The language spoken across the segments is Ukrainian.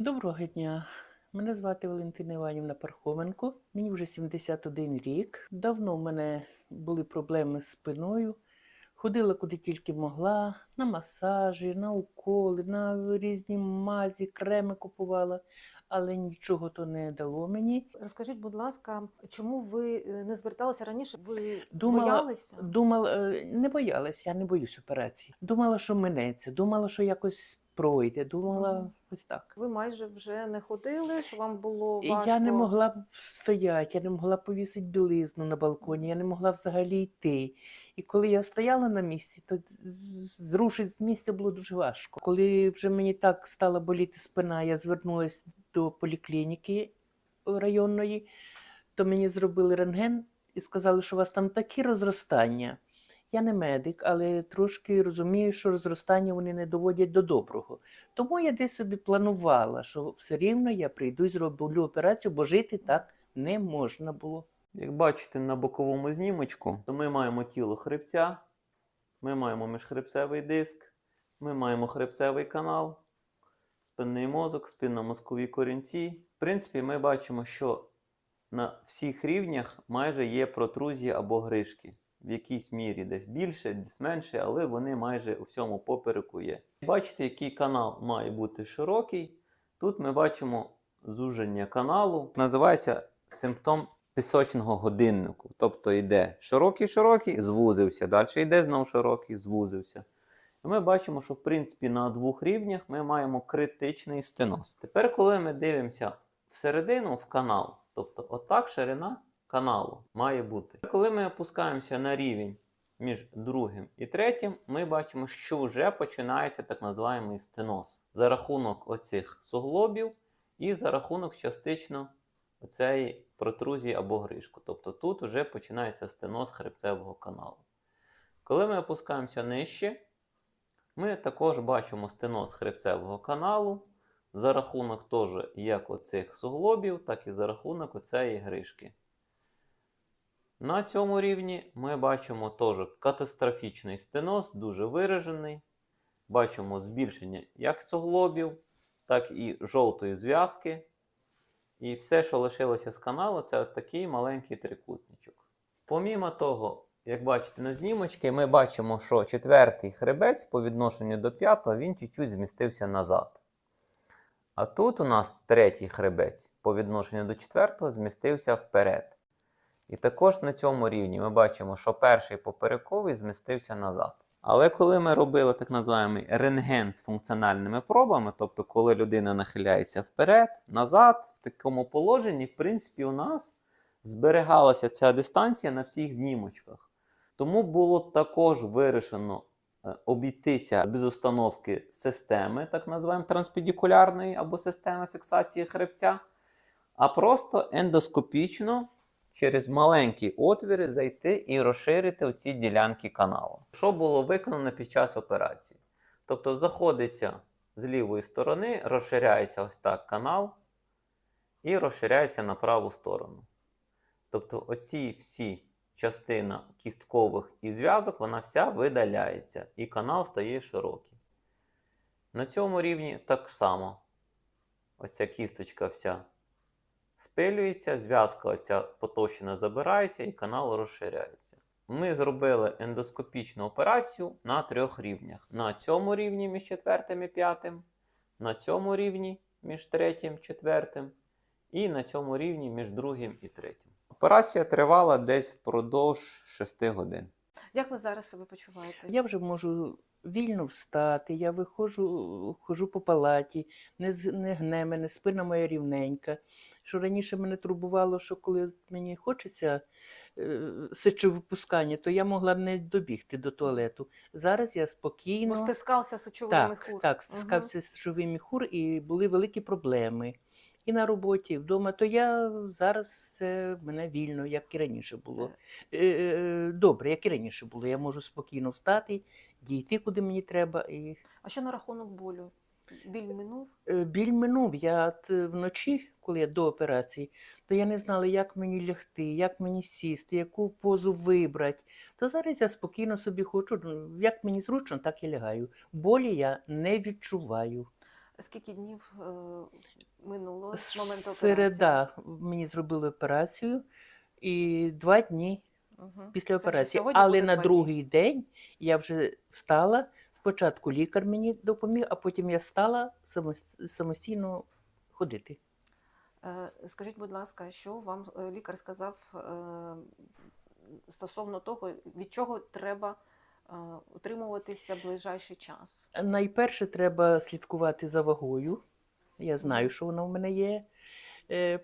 Доброго дня. Мене звати Валентина Іванівна Пархоменко. Мені вже 71 рік. Давно в мене були проблеми з спиною. Ходила куди тільки могла, на масажі, на уколи, на різні мазі, креми купувала, але нічого то не дало мені. Розкажіть, будь ласка, чому ви е, не зверталися раніше? Ви Думала- боялися? Думала, е, не боялася, я не боюсь операції. Думала, що минеться, думала, що якось пройде, думала ось так. Ви майже вже не ходили, що вам було важко? Я не могла стояти, я не могла повісити білизну на балконі, я не могла взагалі йти. І коли я стояла на місці, то зрушити з місця було дуже важко. Коли вже мені так стала боліти спина, я звернулася до поліклініки районної, то мені зробили рентген і сказали, що у вас там такі розростання. Я не медик, але трошки розумію, що розростання вони не доводять до доброго. Тому я десь собі планувала, що все рівно я прийду і зроблю операцію, бо жити так не можна було. Як бачите на боковому знімочку, то ми маємо тіло хребця, ми маємо міжхребцевий диск, ми маємо хребцевий канал, спинний мозок, спинномозкові корінці. В принципі, ми бачимо, що на всіх рівнях майже є протрузії або гришки. В якійсь мірі десь більше, десь менше, але вони майже у всьому попереку є. Бачите, який канал має бути широкий. Тут ми бачимо зуження каналу. Називається симптом пісочного годиннику. Тобто йде широкий-широкий, звузився. Далі йде знову широкий, звузився. І ми бачимо, що в принципі на двох рівнях ми маємо критичний стеноз. Тепер, коли ми дивимося всередину в канал, тобто отак ширина каналу має бути. Коли ми опускаємося на рівень між другим і третім, ми бачимо, що вже починається так називаємий стеноз за рахунок оцих суглобів і за рахунок частично оцеї протрузії або гришку. Тобто тут вже починається стеноз хребцевого каналу. Коли ми опускаємося нижче, ми також бачимо стеноз хребцевого каналу за рахунок теж як оцих суглобів, так і за рахунок оцеї гришки. На цьому рівні ми бачимо теж катастрофічний стеноз, дуже виражений. Бачимо збільшення як суглобів, так і жовтої зв'язки. І все, що лишилося з каналу, це такий маленький трикутничок. Помімо того, як бачите на знімочці, ми бачимо, що четвертий хребець по відношенню до п'ятого він чуть-чуть змістився назад. А тут у нас третій хребець по відношенню до четвертого змістився вперед. І також на цьому рівні ми бачимо, що перший поперековий змістився назад. Але коли ми робили так називаємо рентген з функціональними пробами, тобто коли людина нахиляється вперед, назад, в такому положенні, в принципі, у нас зберігалася ця дистанція на всіх знімочках. Тому було також вирішено е, обійтися без установки системи, так називаємо транспедикулярної або системи фіксації хребця, а просто ендоскопічно через маленькі отвіри зайти і розширити оці ділянки каналу. Що було виконано під час операції? Тобто заходиться з лівої сторони, розширяється ось так канал і розширяється на праву сторону. Тобто, оці всі частина кісткових і зв'язок, вона вся видаляється, і канал стає широкий. На цьому рівні так само. Оця кісточка вся спилюється, зв'язка оця потовщена забирається і канал розширяється. Ми зробили ендоскопічну операцію на трьох рівнях. На цьому рівні між четвертим і п'ятим, на цьому рівні між третім і четвертим, і на цьому рівні між другим і третім. Операція тривала десь впродовж 6 годин. Як ви зараз себе почуваєте? Я вже можу вільно встати, я виходжу, ходжу по палаті, не, не гне мене, спина моя рівненька. Що раніше мене турбувало, що коли мені хочеться е, сечовипускання, то я могла не добігти до туалету. Зараз я спокійно. Стискався сечовий Так, міхур. так, стискався сечовий міхур і були великі проблеми. І на роботі, і вдома, то я зараз це мене вільно, як і раніше було. Е, е, Добре, як і раніше було. Я можу спокійно встати, дійти, куди мені треба. І... А що на рахунок болю? Біль минув? Е, Біль минув. Я е, вночі, коли я до операції, то я не знала, як мені лягти, як мені сісти, яку позу вибрати. То зараз я спокійно собі хочу, ну, як мені зручно, так і лягаю. Болі я не відчуваю. Скільки днів е, минуло з моменту операції? Середа мені зробили операцію, і два дні Мгм. після Це операції. Але на другий день я вже встала. Спочатку лікар мені допоміг, а потім я стала самос- самостійно ходити. Е, Скажіть, будь ласка, що вам е, лікар сказав е, стосовно того, від чого треба утримуватися ближайший час? Найперше треба слідкувати за вагою. Я знаю, що вона в мене є.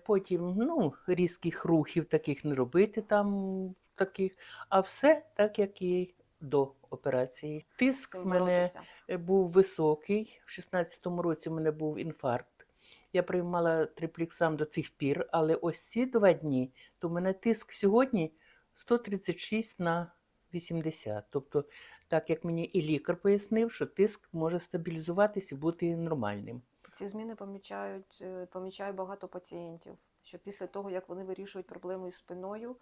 Потім ну, різких рухів таких не робити там таких, а все так, як і до операції. Тиск в мене е, був високий. В 16-му році у мене був інфаркт. Я приймала трипліксам до цих пір, але ось ці два дні, то в мене тиск сьогодні 136 на 80. Тобто, так як мені і лікар пояснив, що тиск може стабілізуватися і бути нормальним. Ці зміни помічають, е, помічає багато пацієнтів, що після того, як вони вирішують проблеми із спиною,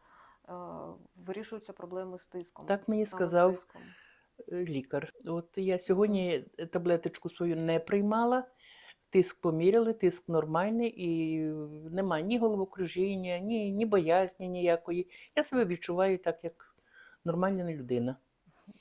вирішуються проблеми з тиском. Так мені саме сказав тиском. е, лікар. От я сьогодні таблеточку свою не приймала. Тиск поміряли, тиск нормальний і немає ні головокружіння, ні, ні боязні ніякої. Я себе відчуваю так, як нормальна людина.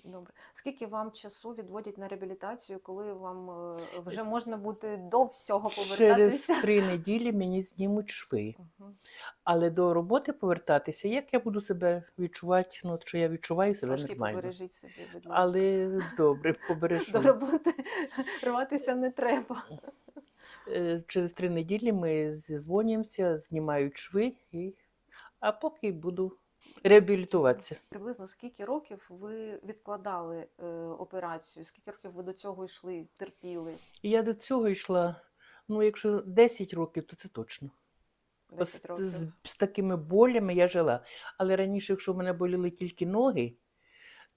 Добре. Скільки вам часу відводять на реабілітацію, коли вам е, вже можна буде до всього Через три неділі мені знімуть шви. Мгм. Але до роботи повертатися, як я буду себе відчувати, ну, що я відчуваю себе Трошки нормально. побережіть собі, будь ласка. Але добре, До роботи рватися не треба. Е, Через три неділі ми зізвонюємося, знімають шви, і... а поки буду реабілітуватися. Приблизно скільки років ви відкладали е, операцію? Скільки років ви до цього йшли, терпіли? Я до цього йшла, ну, якщо 10 років, то це точно. 10 з, років. з, з такими болями я жила. Але раніше, якщо в мене боліли тільки ноги,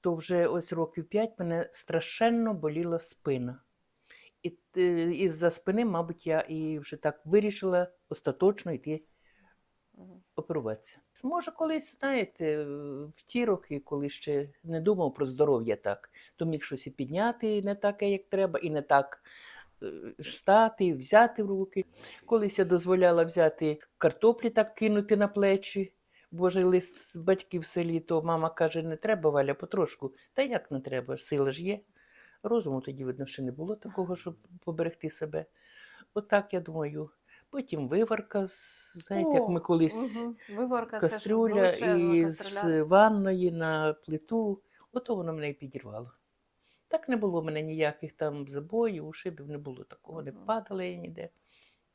то вже ось років 5 мене страшенно боліла спина. І е, із-за спини, мабуть, я і вже так вирішила остаточно йти. Оперуватися. Може, колись, знаєте, в ті роки, коли ще не думав про здоров'я так, то міг щось і підняти не таке, як треба, і не так е, встати, взяти в руки. Колись я дозволяла взяти картоплі так кинути на плечі. Бо жили з батьків в селі, то мама каже, не треба, Валя, потрошку. Та як не треба? Сила ж є. Розуму тоді, видно, ще не було такого, щоб поберегти себе. Отак, я думаю. Потім виварка, знаєте, як ми колись Мгм. Виварка кастрюля і з ванної на плиту. Ото воно мене і підірвало. Так не було в мене ніяких там забоїв, ушибів, не було такого, не падала я ніде.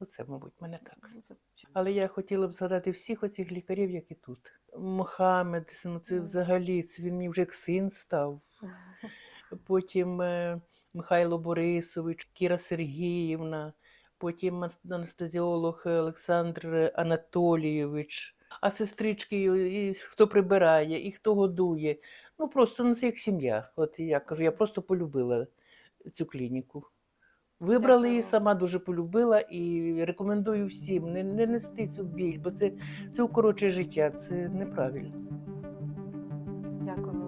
Оце, мабуть, мене так. Ну, Але я хотіла б згадати всіх оцих лікарів, які тут. Мохамед, ну це взагалі, це він мені вже як син став. Потім е, Михайло Борисович, Кіра Сергіївна, потім анестезіолог Олександр Анатолійович, а сестрички, і, хто прибирає, і хто годує. Ну просто ну, це як сім'я. От я кажу, я просто полюбила цю клініку. Вибрали її сама дуже полюбила і рекомендую всім не, не нести цю біль, бо це, це укорочує життя, це неправильно. Дякуємо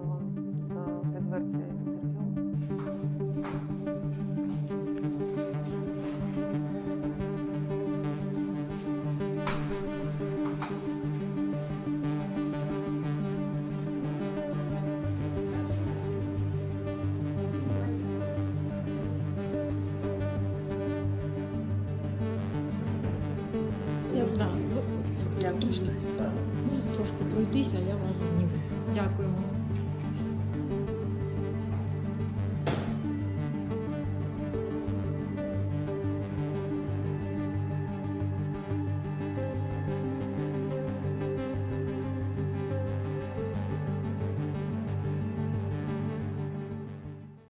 Пройтися, я вас зніму. Дякуємо.